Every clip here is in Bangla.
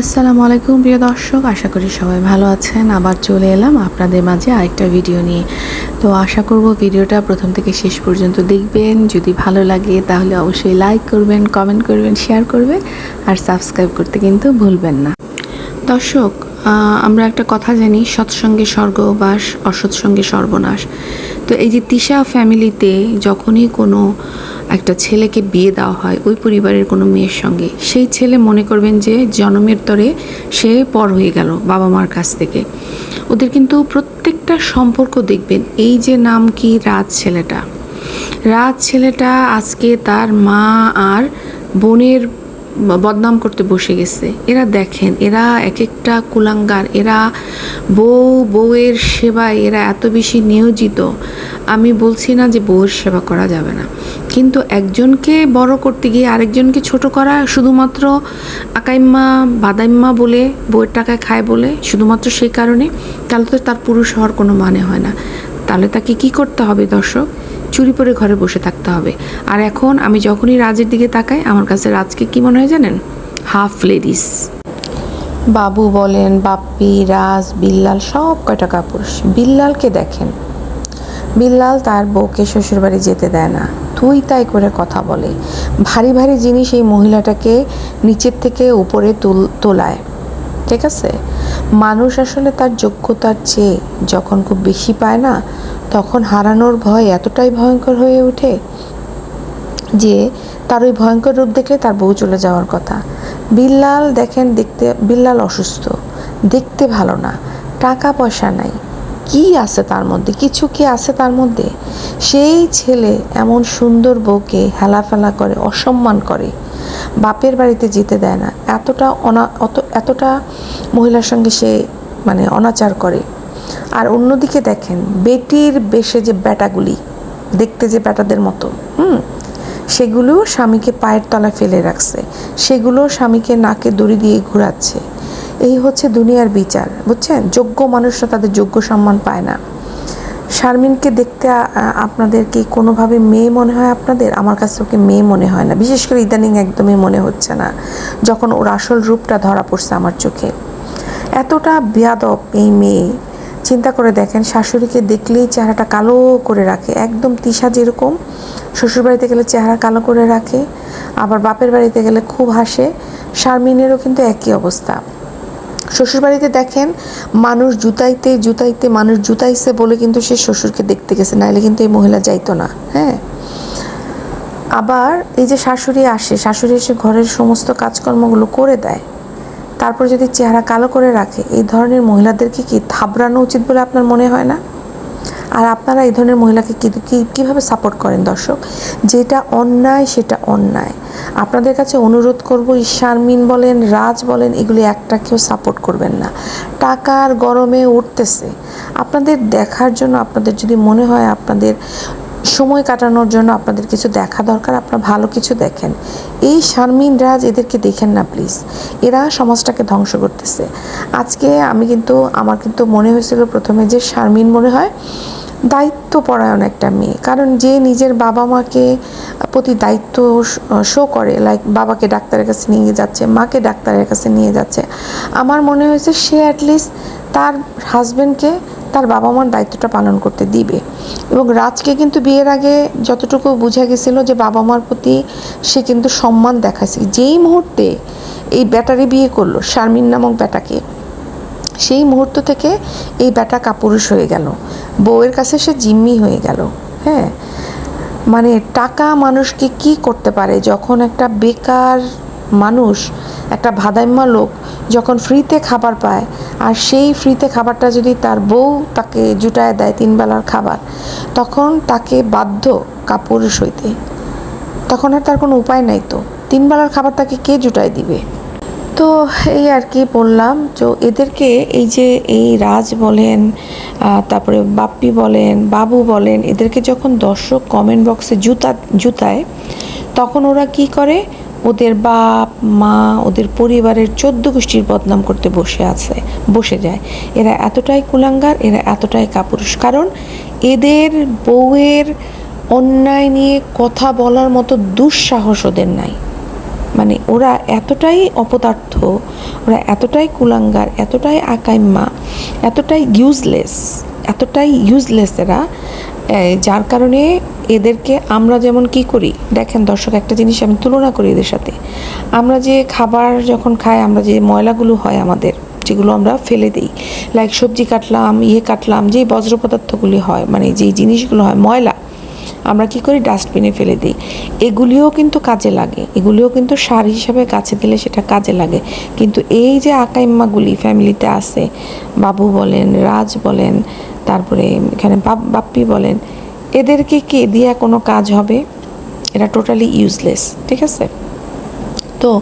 আসসালামু আলাইকুম, প্রিয় দর্শক। আশা করি সবাই ভালো আছেন। আবার চলে এলাম আপনাদের মাঝে আরেকটা ভিডিও নিয়ে। তো আশা করব ভিডিওটা প্রথম থেকে শেষ পর্যন্ত দেখবেন। যদি ভালো লাগে তাহলে অবশ্যই লাইক করবেন কমেন্ট করবেন শেয়ার করবেন। আর সাবস্ক্রাইব করতে কিন্তু ভুলবেন না। দর্শক আমরা একটা কথা জানি, সৎসঙ্গে স্বর্গবাস অসৎসঙ্গে সর্বনাশ। তো এই যে তিশা ফ্যামিলিতে যখনই কোনো একটা ছেলেকে বিয়ে দেওয়া হয় ওই পরিবারের কোনো মেয়ের সঙ্গে। সেই ছেলে মনে করবেন যে জন্মের তরে সে পর হয়ে গেল বাবা মার কাছ থেকে। ওদের কিন্তু প্রত্যেকটা সম্পর্ক দেখবেন, এই যে নাম কি রাজ ছেলেটা। রাজ ছেলেটা আজকে তার মা আর বোনের বদনাম করতে বসে গেছে। এরা দেখেন, এরা এক একটা কুলাঙ্গার, এরা বউ, বউয়ের সেবায় এরা এত বেশি নিয়োজিত। আমি বলছি না যে বউয়ের সেবা করা যাবে না। কিন্তু একজনকে বড় করতে গিয়ে আরেকজনকে ছোট করা শুধুমাত্র আকাইম্মা, বাদাইম্মা বলে, বউয়ের টাকায় খায় বলে, শুধুমাত্র সেই কারণে, তাহলে তো তার পুরুষ হওয়ার কোনো মানে হয় না। তাহলে তাকে কি করতে হবে দর্শক? চুরি পরে ঘরে বসে থাকতে হবে। আর এখন আমি যখনই রাজের দিকে তাকাই, আমার কাছে রাজকে কি মনে হয় জানেন? Half ladies. বাবু বলেন, বাপ্পি, রাজ, বিল্লাল, সব কয়টা কাপুরুষ। বিল্লালকে দেখেন। বিল্লাল তার বউকে শ্বশুরবাড়ি যেতে দেয় না। তুই তাই করে কথা বলে। ভারী ভারী জিনিস এই মহিলাটাকে নিচের থেকে উপরে তুল তোলায়। ঠিক আছে? মানুষ আসলে তার যোগ্যতার চেয়ে যখন খুব বেশি পায় না, তখন হারানোর ভয় এতটাই ভয়ঙ্কর হয়ে ওঠে যে তার ওই ভয়ঙ্কর রূপ দেখলে তার বউ চলে যাওয়ার কথা। বিল্লাল দেখেন দেখতে, বিল্লাল অসুস্থ, দেখতে ভালো না, টাকা পয়সা নাই, কি আছে তার মধ্যে, কিছু কি আছে তার মধ্যে? সেই ছেলে এমন সুন্দর বউকে হেলাফেলা করে, অসম্মান করে। বাপের বাড়িতে যেতে দেয় না। এতটা অনা অত এতটা মহিলার সঙ্গে সে মানে অনাচার করে। আর অন্যদিকে দেখেন, বেটির বেশে যে ব্যাটাগুলি, দেখতে যে ব্যাটাদের মতো, হুম, সেগুলো স্বামীকে পায়ের তলা ফেলে রাখছে। সেগুলো স্বামীকে নাকে দড়ি দিয়ে ঘোরাচ্ছে। এই হচ্ছে দুনিয়ার বিচার, বুঝছেন? যোগ্য মানুষরা তাদের যোগ্য সম্মান পায় না। শারমিনকে দেখতে আপনাদের কি কোনোভাবে মেয়ে মনে হয় আপনাদের? আমার কাছে ওকে মেয়ে মনে হয় না। বিশেষ করে ইদানিং একদমই মনে হচ্ছে না, যখন ওর আসল রূপটা ধরা পড়ছে আমার চোখে। এতটা বেয়াদব এই মেয়ে। চিন্তা করে দেখেন, শাশুড়িকে দেখলেই চেহারাটা কালো করে রাখে, একদম তিশা যেরকম। শ্বশুরবাড়িতে গেলে চেহারা কালো করে রাখে, আবার বাপের বাড়িতে গেলে খুব হাসে। শারমিনেরও কিন্তু একই অবস্থা। শ্বশুরবাড়িতে দেখেন, মানুষ জুতাইতে জুতাইতে মানুষ জুতাইছে বলে কিন্তু সে শ্বশুরকে দেখতে গেছে নাহলে কিন্তু এই মহিলা যাইতো না হ্যাঁ? আবার এই যে শাশুড়ি আসে, শাশুড়ি এসে ঘরের সমস্ত কাজকর্মগুলো করে দেয়, তারপর যদি চেহারা কালো করে রাখে, এই ধরনের মহিলাদেরকে কি থাবড়ানো উচিত বলে আপনার মনে হয় না? আর আপনারা এই ধরনের মহিলাকে কি কীভাবে সাপোর্ট করেন দর্শক? যেটা অন্যায়, সেটা অন্যায়। আপনাদের কাছে অনুরোধ করব শারমিন বলেন, রাজ বলেন, এগুলি একটা কেউ সাপোর্ট করবেন না। টাকার গরমে উঠতেছে। আপনাদের দেখার জন্য, আপনাদের যদি মনে হয় আপনাদের সময় কাটানোর জন্য আপনাদের কিছু দেখা দরকার, আপনারা ভালো কিছু দেখেন। এই শারমিন, রাজ, এদেরকে দেখেন না প্লিজ এরা সমাজটাকে ধ্বংস করতেছে। আজকে আমি কিন্তু, আমার কিন্তু মনে হয়েছিল প্রথমে যে শারমিন মনে হয় দায়িত্বপরায়ণ একটা মেয়ে। কারণ যে নিজের বাবা মাকে প্রতি দায়িত্ব শো করে লাইক বাবাকে ডাক্তারের কাছে নিয়ে যাচ্ছে, মাকে ডাক্তারের কাছে নিয়ে যাচ্ছে, আমার মনে হয়েছে সে অ্যাটলিস্ট তার হাজব্যান্ডকে তার বাবা মার দায়িত্বটা পালন করতে দিবে। এবং রাজকে কিন্তু বিয়ের আগে যতটুকু বোঝা গেছিল যে বাবা মার প্রতি সে কিন্তু সম্মান দেখাচ্ছে যেই মুহূর্তে এই ব্যাটারি বিয়ে করল, শারমিন নামক ব্যাটাকে সেই মুহূর্ত থেকে এই ব্যাটা কাপুরুষ হয়ে গেল। বউয়ের কাছে সে জিম্মি হয়ে গেল হ্যাঁ? মানে টাকা মানুষকে কি করতে পারে যখন একটা বেকার মানুষ, একটা ভাদাইম্মা লোক যখন ফ্রিতে খাবার পায় আর সেই ফ্রিতে খাবারটা যদি তার বউ তাকে জুটায় দেয় তিন বেলার খাবার, তখন তাকে বাধ্য কাপুরুষ হইতে। তখন আর তার কোনো উপায় নাই তো। তিন বেলার খাবার তাকে কে জুটায় দিবে? তো এই আর কি বললাম, তো এদেরকে এই যে এই রাজ বলেন তারপরে বাপ্পি বলেন, বাবু বলেন, এদেরকে যখন দর্শক কমেন্ট বক্সে জুতা, জুতায়, তখন ওরা কি করে? ওদের বাপ, মা, ওদের পরিবারের চোদ্দ গোষ্ঠীর বদনাম করতে বসে আছে, বসে যায়। এরা এতটাই কুলাঙ্গার, এরা এতটাই কাপুরুষ। কারণ এদের বউয়ের অন্যায় নিয়ে কথা বলার মতো দুঃসাহস ওদের নাই। মানে ওরা এতটাই অপদার্থ, ওরা এতটাই কুলাঙ্গার, এতটাই আকাইম্মা, এতটাই ইউজলেস এতটাই ইউজলেস এরা যার কারণে এদেরকে আমরা যেমন কি করি, দেখেন দর্শক, একটা জিনিস আমি তুলনা করি এদের সাথে। আমরা যে খাবার যখন খাই, আমরা যে ময়লাগুলো হয় আমাদের, যেগুলো আমরা ফেলে দিই লাইক সবজি কাটলাম ইয়ে কাটলাম, যেই বজ্র পদার্থগুলি হয় মানে যেই জিনিসগুলো হয়, ময়লা আমরা কি করি? ডাস্টবিনে ফেলে দিই। এগুলিও কিন্তু কাজে লাগে। এগুলিও কিন্তু সার হিসাবে গাছে দিলে সেটা কাজে লাগে। কিন্তু এই যে আকাইম্মাগুলি ফ্যামিলিতে আছে, বাবু বলেন, রাজ বলেন, তারপরে এখানে বাপ- বাপ্পি বলেন, এদেরকে কে দিয়ে কোনো কাজ হবে? এরা টোটালি ইউজলেস ঠিক আছে? তো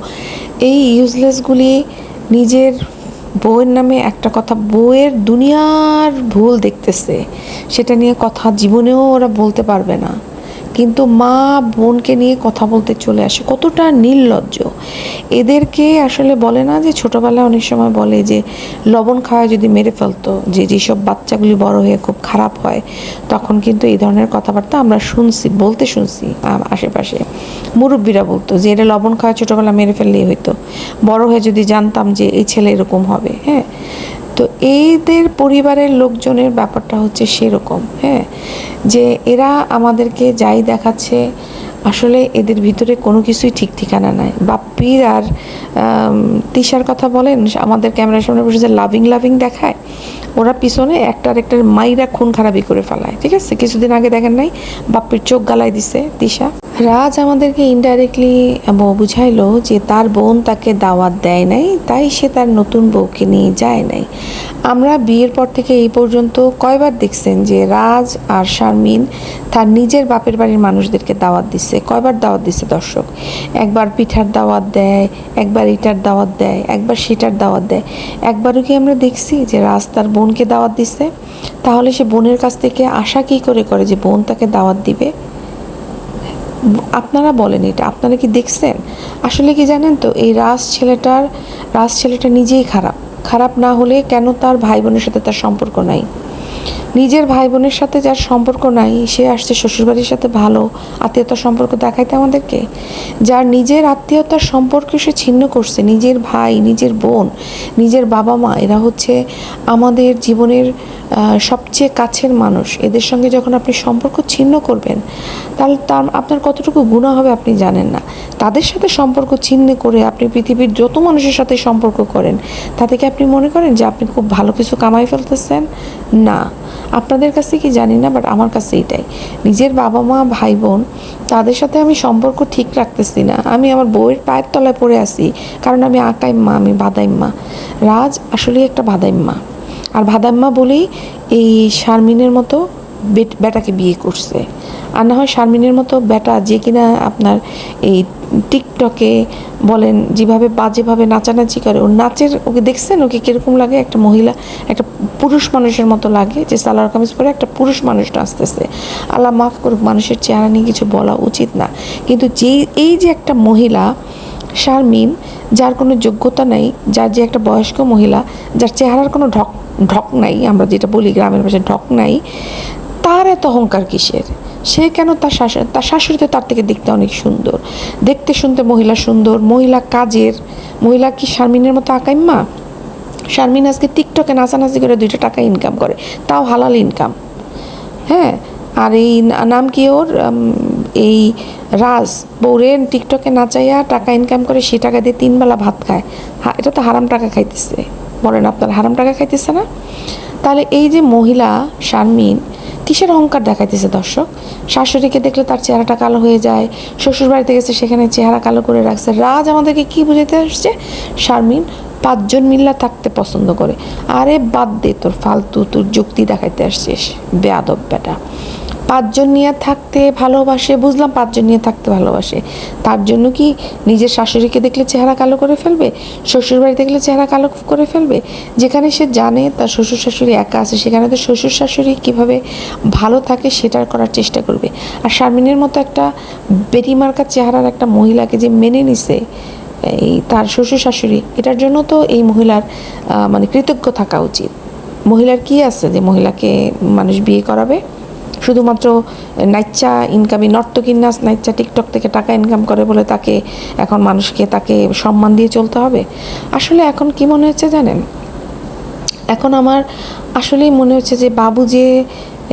এই ইউজলেসগুলি নিজের বউয়ের নামে একটা কথা বউয়ের দুনিয়ার ভুল দেখতেছে, সেটা নিয়ে কথা জীবনেও ওরা বলতে পারবে না। কিন্তু মা বোনকে নিয়ে কথা বলতে চলে আসে। কতটা নির্লজ্জ। এদেরকে আসলে বলে না যে ছোটোবেলায় অনেক সময় বলে যে লবণ খাওয়া যদি মেরে ফেলতো, যে যেসব বাচ্চাগুলি বড় হয়ে খুব খারাপ হয়, তখন কিন্তু এই ধরনের কথাবার্তা আমরা শুনছি, বলতে শুনছি আশেপাশে। মুরব্বীরা বলতো যে এটা লবণ খাওয়া ছোটোবেলা মেরে ফেললেই হইতো। বড় হয়ে যদি জানতাম যে এই ছেলে এরকম হবে হ্যাঁ? তো এইদের পরিবারের লোকজনের ব্যাপারটা হচ্ছে সেরকম হ্যাঁ? যে এরা আমাদেরকে যাই দেখাচ্ছে আসলে এদের ভিতরে কোনো কিছুই ঠিক ঠিকানা নাই। বাপ্পির আর তিশার কথা বলেন, আমাদের ক্যামেরার সামনে বসে যে লাভিং লাভিং দেখায়। ওরা পিছনে একটা আরেকটার মাইরা খুন খারাপি করে ফেলায়, ঠিক আছে? কিছুদিন আগে দেখেন নাই, বাপ্পির চোখ গালায় দিছে দিশা। রাজ আমাদেরকে ইনডাইরেক্টলি বুঝাইলো যে তার বোন তাকে দাওয়াত দেয় নাই, তাই সে তার নতুন বউকে নিয়ে যায় নাই। আমরা বিয়ের পর থেকে এই পর্যন্ত কয়বার দেখছেন যে রাজ আর শারমিন তার নিজের বাপের বাড়ির মানুষদেরকে দাওয়াত দিচ্ছে কয়বার দাওয়াত দিচ্ছে দর্শক? একবার পিঠার দাওয়াত দেয়, একবার এটার দাওয়াত দেয়, একবার সেটার দাওয়াত দেয়। একবারও কি আমরা দেখছি যে রাজ তার বোনকে দাওয়াত দিছে, তাহলে সে বোনের কাছ থেকে আশা কী করে করে যে বোন তাকে দাওয়াত দিবে? আপনারা বলেন এটা, আপনারা কি দেখছেন? আসলে কি জানেন তো, এই রাজ ছেলেটার, রাজ ছেলেটা নিজেই খারাপ। খারাপ না হলে কেন তার ভাই বোনের সাথে তার সম্পর্ক নাই? নিজের ভাই বোনের সাথে যার সম্পর্ক নাই, সে আসছে শ্বশুরবাড়ির সাথে ভালো আত্মীয়তার সম্পর্ক দেখাইতে আমাদেরকে। যার নিজের আত্মীয়তার সম্পর্ক সে ছিন্ন করছে, নিজের ভাই, নিজের বোন, নিজের বাবা মা এরা হচ্ছে আমাদের জীবনের সবচেয়ে কাছের মানুষ। এদের সঙ্গে যখন আপনি সম্পর্ক ছিন্ন করবেন, তাহলে তার, আপনার কতটুকু গুণা হবে আপনি জানেন না। তাদের সাথে সম্পর্ক ছিন্ন করে আপনি পৃথিবীর যত মানুষের সাথে সম্পর্ক করেন, তাতে কি আপনি মনে করেন যে আপনি খুব ভালো কিছু কামাই ফেলতেছেন? না। আপনাদের কাছে কি জানি না বাট আমার কাছে এটাই। নিজের বাবা মা ভাই বোন তাদের সাথে আমি সম্পর্ক ঠিক রাখতেছি না। আমি আমার বউয়ের পায়ের তলায় পড়ে আছি, কারণ আমি আকাইম্মা আমি বাদাইম্মা রাজ আসলে একটা বাদাইম্মা আর ভাদাম্মা বলেই এই শারমিনের মতো বেট- বেটাকে বিয়ে করছে। আর না হয় শারমিনের মতো বেটা যে কিনা আপনার এই টিকটকে বলেন, যেভাবে বাজেভাবে নাচানাচি করে, ওর নাচের, ওকে দেখছেন? ওকে কীরকম লাগে? একটা মহিলা, একটা পুরুষ মানুষের মতো লাগে, যে সালোয়ার কামিজ পরে একটা পুরুষ মানুষ নাচতেছে। আল্লাহ মাফ করুক, মানুষের চেহারা নিয়ে কিছু বলা উচিত না। কিন্তু যে এই যে একটা মহিলা, শারমিন, যার কোনো যোগ্যতা নাই, যার যে একটা বয়স্ক মহিলা, যার চেহারার কোনো ঢক ঢক নাই, আমরা যেটা বলি গ্রামের ভাষায় ঢক নাই তার এত অহংকার কিসের? সে কেন তার শাশুড়ি তার শাশুড়ি তো তার থেকে দেখতে অনেক সুন্দর। দেখতে শুনতে মহিলা সুন্দর, মহিলা কাজের, মহিলা কি শারমিনের মতো আকাইম্মা শারমিন আজকে টিকটকে নাচানাচি করে দুইটা টাকা ইনকাম করে, তাও হালাল ইনকাম হ্যাঁ আর এই নাম কি ওর? এই রাজ। বৌরে টিকটকে নাচাইয়া টাকা ইনকাম করে সে টাকা দিয়ে তিনবেলা ভাত খায়। এটা তো হারাম টাকা খাইতেছে। বলেন আপনার, হারাম টাকা খাইতেছে না? তাহলে এই যে মহিলা শারমিন কিসের অহংকার দেখাইতেছে দর্শক? শাশুড়িকে দেখলে তার চেহারাটা কালো হয়ে যায় শ্বশুর বাড়িতে গেছে, সেখানে চেহারা কালো করে রাখছে। রাজ আমাদেরকে কি বুঝাইতে আসছে? শারমিন পাঁচজন মিল্লা থাকতে পছন্দ করে। আরে বাদ দে তোর ফালতু, তোর যুক্তি দেখাইতে আসছিস। বেয়াদব বেটা। পাঁচজন নিয়ে থাকতে ভালোবাসে, বুঝলাম পাঁচজন নিয়ে থাকতে ভালোবাসে। তার জন্য কি নিজের শাশুড়িকে দেখলে চেহারা কালো করে ফেলবে? শ্বশুর বাড়ি দেখলে চেহারা কালো করে ফেলবে? যেখানে সে জানে তার শ্বশুর শাশুড়ি একা আছে, সেখানে তো শ্বশুর শাশুড়ি কীভাবে ভালো থাকে সেটার করার চেষ্টা করবে। আর শারমিনের মতো একটা বেরিমার্কা চেহারার একটা মহিলাকে যে মেনে নিছে, এই তার শ্বশুর শাশুড়ি, এটার জন্য তো এই মহিলার মানে কৃতজ্ঞ থাকা উচিত। মহিলার কি আছে যে মহিলাকে মানুষ বিয়ে করাবে? শুধুমাত্র নাইচা ইনকামই নর্তকীর নাচ নাইচা টিকটক থেকে টাকা ইনকাম করে বলে তাকে এখন মানুষকে তাকে সম্মান দিয়ে চলতে হবে? আসলে এখন কি মনে হচ্ছে জানেন? এখন আমার আসলেই মনে হচ্ছে যে বাবু যে,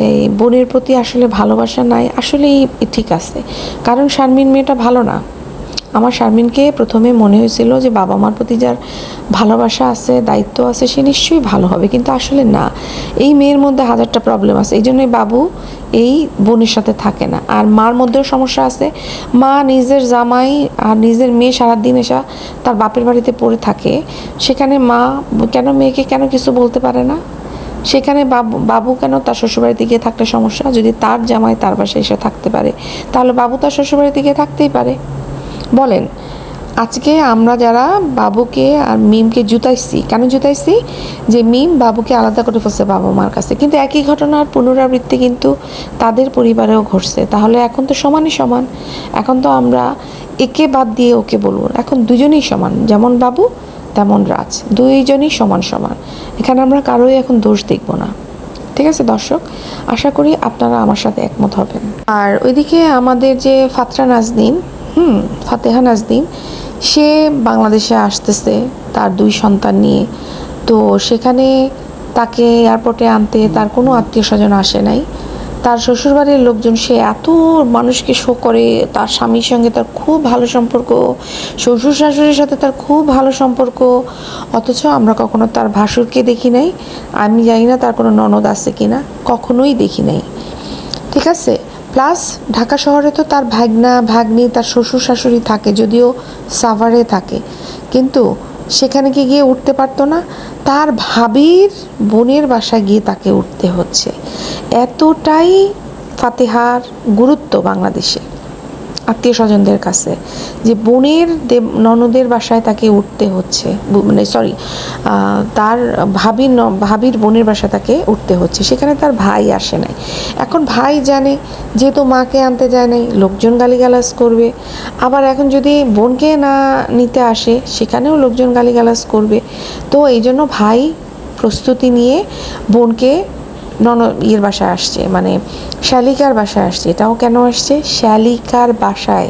এই বোনের প্রতি আসলে ভালোবাসা নাই, আসলেই ঠিক আছে। কারণ শারমিন মেয়েটা ভালো না। আমার শারমিনকে প্রথমে মনে হয়েছিল যে বাবা মার প্রতি যার ভালোবাসা আছে, দায়িত্ব আছে, সে নিশ্চয়ই ভালো হবে। কিন্তু আসলে না। এই মেয়ের মধ্যে হাজারটা প্রবলেম আছে। এই জন্যই বাবু এই বোনের সাথে থাকে না। আর মার মধ্যেও সমস্যা আছে। মা নিজের জামাই আর নিজের মেয়ে সারাদিন এসা তার বাপের বাড়িতে পড়ে থাকে। সেখানে মা কেন মেয়েকে কেন কিছু বলতে পারে না? সেখানে বাবু বাবু কেন তার শ্বশুরবাড়িতে গিয়ে থাকলে সমস্যা? যদি তার জামাই তার বাসায় এসে থাকতে পারে, তাহলে বাবু তার শ্বশুরবাড়িতে গিয়ে থাকতেই পারে। বলেন আজকে আমরা যারা বাবুকে আর মিমকে জুতাইছি, কেন জুতাইছি? যে মিম বাবুকে আলাদা করে ফেলছে বাবা মার কাছে। কিন্তু একই ঘটনার পুনরাবৃত্তি কিন্তু তাদের পরিবারেও ঘটছে। তাহলে এখন তো সমানই সমান। এখন তো আমরা একে বাদ দিয়ে ওকে বলব এখন দুজনেই সমান। যেমন বাবু, তেমন রাজ। দুইজনই সমান সমান। এখানে আমরা কারোই এখন দোষ দেখব না। ঠিক আছে, দর্শক? আশা করি আপনারা আমার সাথে একমত হবেন। আর ওইদিকে আমাদের যে ফাতরা নাজদিন হুম, ফাতেহা নাজদিন সে বাংলাদেশে আসতেছে তার দুই সন্তান নিয়ে। তো সেখানে তাকে এয়ারপোর্টে আনতে তার কোনো আত্মীয় স্বজন আসে নাই। তার শ্বশুরবাড়ির লোকজন সে এত মানুষকে শো করে, তার স্বামীর সঙ্গে তার খুব ভালো সম্পর্ক, শ্বশুর শাশুড়ির সাথে তার খুব ভালো সম্পর্ক, অথচ আমরা কখনো তার ভাসুরকে দেখি নাই। আমি জানি না তার কোনো ননদ আছে কিনা, কখনোই দেখি নাই। ঠিক আছে? প্লাস ঢাকা শহরে তো তার ভাগনা, ভাগ্নি, তার শ্বশুর শাশুড়ি থাকে, যদিও সাভারে থাকে। কিন্তু সেখানে কি গিয়ে উঠতে পারতো না? তার ভাবির বোনের বাসায় গিয়ে তাকে উঠতে হচ্ছে। এতটাই ফাতেহার গুরুত্ব বাংলাদেশে আত্মীয় স্বজনদের কাছে, যে বোনের দেব, ননদের বাসায় তাকে উঠতে হচ্ছে মানে সরি তার ভাবির ভাবির বোনের বাসায় তাকে উঠতে হচ্ছে। সেখানে তার ভাই আসে নাই। এখন ভাই জানে যেহেতু মাকে আনতে যায় নাই, লোকজন গালিগালাজ করবে। আবার এখন যদি বোনকে না নিতে আসে, সেখানেও লোকজন গালিগালাজ করবে। তো এই জন্য ভাই প্রস্তুতি নিয়ে বোনকে নন ইয়ের বাসায় আসছে মানে শালিকার বাসায় আসছে। এটাও কেন আসছে? শালিকার বাসায়।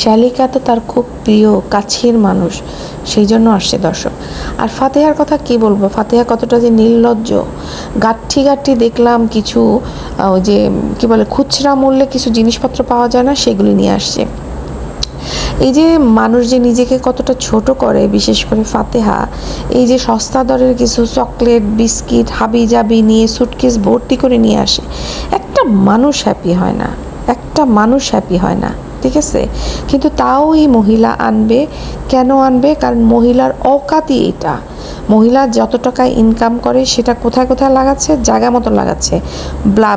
শালিকা তো তার খুব প্রিয়, কাছের মানুষ সেই জন্য আসছে দর্শক। আর ফাতেহার কথা কি বলব? ফাতেহা কতটা যে নির্লজ্জ। গাঠি গাঠি দেখলাম কিছু যে, কি বলে, খুচরা মূল্যে কিছু জিনিসপত্র পাওয়া যায় না, সেগুলি নিয়ে আসছে। এই যে মানুষ যে নিজেকে কতটা ছোট করে, বিশেষ করে ফাতেহা, এই যে সস্তা দরের কিছু চকলেট, বিস্কিট হাবি জাবি নিয়ে সুটকেস ভর্তি করে নিয়ে আসে, একটা মানুষ হ্যাপি হয় না, একটা মানুষ হ্যাপি হয় না। ঠিক আছে? কিন্তু তাও এই মহিলা আনবে, কেন আনবে? কারণ মহিলার অকাতই এটা। মহিলা যত টাকা ইনকাম করে, সেটা কোথায় কোথায় লাগাচ্ছে? জায়গা মতো লাগাচ্ছে।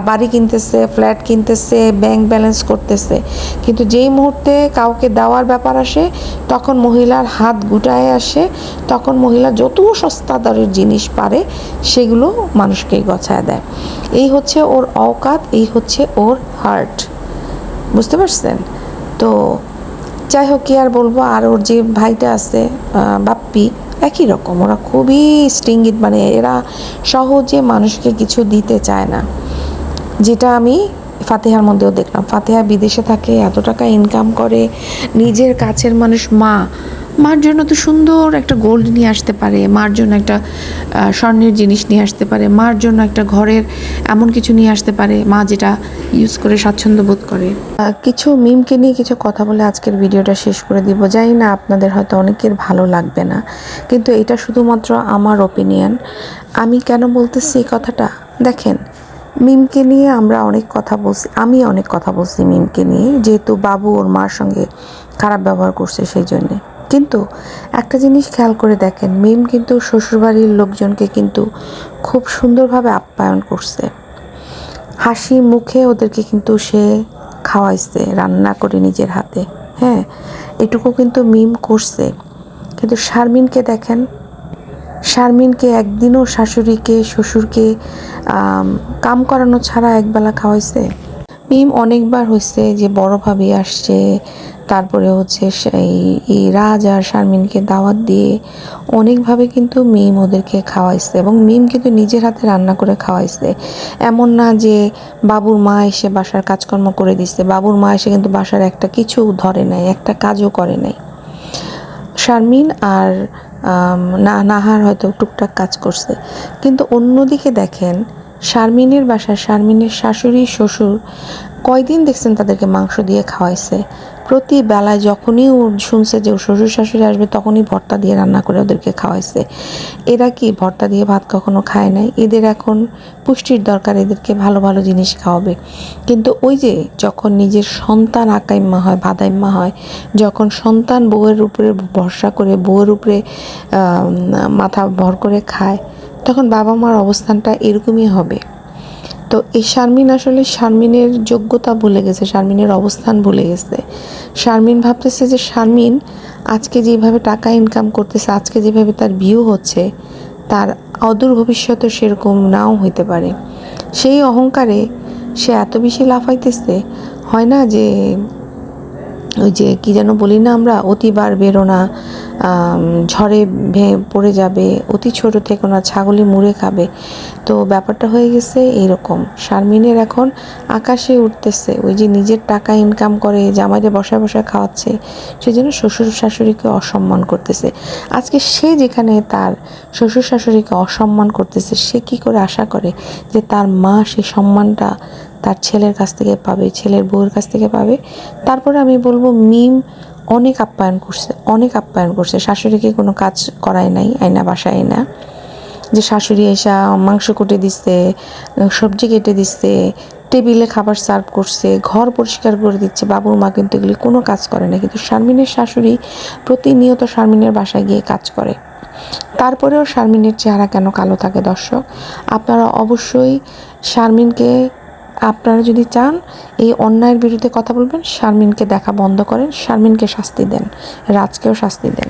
বাড়ি কিনতেছে ফ্ল্যাট কিনতেছে ব্যাংক ব্যালেন্স করতেছে। কিন্তু যেই মুহূর্তে কাউকে দেওয়ার ব্যাপার আসে, তখন মহিলার হাত গুটায় আসে, তখন মহিলা যত সস্তা দরের জিনিস পারে, সেগুলো মানুষকে গছায় দেয়। এই হচ্ছে ওর অকাত, এই হচ্ছে ওর হার্ট বুঝতে পারছেন? তো যাই হোক, কি আর বলব? আর ওর যে ভাইটা আছে বাপ্পি, একই রকম। ওরা খুবই স্টিঙ্গিত মানে এরা সহজে মানুষকে কিছু দিতে চায় না। যেটা আমি ফাতেহার মধ্যেও দেখলাম। ফাতেহা বিদেশে থাকে, এত টাকা ইনকাম করে, নিজের কাছের মানুষ মা। মার জন্য তো সুন্দর একটা গোল্ড নিয়ে আসতে পারে, মার জন্য একটা স্বর্ণের জিনিস নিয়ে আসতে পারে, মার জন্য একটা ঘরের এমন কিছু নিয়ে আসতে পারে, মা যেটা ইউজ করে স্বাচ্ছন্দ্য বোধ করে। কিছু মিমকে নিয়ে কিছু কথা বলে আজকের ভিডিওটা শেষ করে দিব। জানি না আপনাদের হয়তো অনেকের ভালো লাগবে না, কিন্তু এটা শুধুমাত্র আমার ওপিনিয়ন আমি কেন বলতেছি এই কথাটা? দেখেন মিমকে নিয়ে আমরা অনেক কথা বলছি, আমি অনেক কথা বলছি মিমকে নিয়ে, যেহেতু বাবু ওর মার সঙ্গে খারাপ ব্যবহার করছে সেই জন্যে। কিন্তু একটা জিনিস খেয়াল করে দেখেন, মিম কিন্তু শ্বশুরবাড়ির লোকজনকে কিন্তু খুব সুন্দরভাবে আপ্যায়ন করছে। হাসি মুখে ওদেরকে কিন্তু সে খাওয়াইছে, রান্না করে নিজের হাতে। হ্যাঁ এটুকু কিন্তু মিম করছে। কিন্তু শারমিনকে দেখেন, শারমিনকে একদিনও শাশুড়িকে, শ্বশুরকে কাম করানো ছাড়া একবেলা খাওয়াইছে। মিম অনেকবার হয়েছে যে বড় ভাবি আসছে তারপরে হচ্ছে এই রাজ আর শারমিনকে দাওয়াত দিয়ে অনেকভাবে কিন্তু মিম ওদেরকে খাওয়াইছে এবং মিম কিন্তু নিজের হাতে রান্না করে খাওয়াইছে। এমন না যে বাবুর মা এসে বাসার কাজকর্ম করে দিচ্ছে বাবুর মা এসে কিন্তু বাসার একটা কিছু ধরে নাই, একটা কাজও করে নাই। শারমিন আর না, নাহার হয়তো টুকটাক কাজ করছে। কিন্তু অন্যদিকে দেখেন, শারমিনের বাসায় শারমিনের শাশুড়ি, শ্বশুর কয়দিন দেখছেন তাদেরকে মাংস দিয়ে খাওয়াইছে? প্রতি বেলায় যখনই ও শুনছে যে শ্বশুর শাশুড়ি আসবে, তখনই ভর্তা দিয়ে রান্না করে ওদেরকে খাওয়াইছে। এরা কি ভর্তা দিয়ে ভাত কখনো খায় নাই? এদের এখন পুষ্টির দরকার, এদেরকে ভালো ভালো জিনিস খাওয়াবে। কিন্তু ওই যে যখন নিজের সন্তান আকাইম্মা হয় বাদাইম্মা হয়, যখন সন্তান বউয়ের উপরে ভরসা করে, বউয়ের উপরে মাথা ভর করে খায়, তখন বাবা মার অবস্থানটা এরকমই হবে। তো এই শারমিন আসলে শারমিনের যোগ্যতা ভুলে গেছে, শারমিনের অবস্থান ভুলে গেছে। শারমিন ভাবতেছে যে শারমিন আজকে যেভাবে টাকা ইনকাম করতেছে, আজকে যেভাবে তার ভিউ হচ্ছে, তার অদূর ভবিষ্যতে সেরকম নাও হইতে পারে। সেই অহংকারে সে এত বেশি লাফাইতেছে, হয় না যে ওই যে কি যেন বলি না আমরা অতিবার বেরো না ঝড়ে ভেঙে পড়ে যাবে, অতি ছোট থেকে না ছাগলি মুড়ে খাবে। তো ব্যাপারটা হয়ে গেছে এইরকম। শারমিনের এখন আকাশে উঠতেছে, ওই যে নিজের টাকা ইনকাম করে, জামাইরে বসায় বসায় খাওয়াচ্ছে, সেজন্য শ্বশুর শাশুড়িকে অসম্মান করতেছে। আজকে সে যেখানে তার শ্বশুর শাশুড়িকে অসম্মান করতেছে, সে কি করে আশা করে যে তার মা সেই সম্মানটা তার ছেলের কাছ থেকে পাবে, ছেলের বউয়ের কাছ থেকে পাবে। তারপরে আমি বলব, মিম অনেক আপ্যায়ন করছে, অনেক আপ্যায়ন করছে। শাশুড়িকে কোনো কাজ করায় নাই, আয়না বাসায় না যে শাশুড়ি এসা মাংস কুটে দিচ্ছে, সবজি কেটে দিচ্ছে, টেবিলে খাবার সার্ভ করছে, ঘর পরিষ্কার করে দিচ্ছে, বাবুর মা কিন্তু এগুলি কোনো কাজ করে না। কিন্তু শারমিনের শাশুড়ি প্রতিনিয়ত শারমিনের বাসায় গিয়ে কাজ করে। তারপরেও শারমিনের চেহারা কেন কালো থাকে দর্শক? আপনারা অবশ্যই শারমিনকে আপনারা যদি চান, এই অন্যায়ের বিরুদ্ধে কথা বলবেন, শারমিনকে দেখা বন্ধ করেন, শারমিনকে শাস্তি দেন, রাজকেও শাস্তি দেন।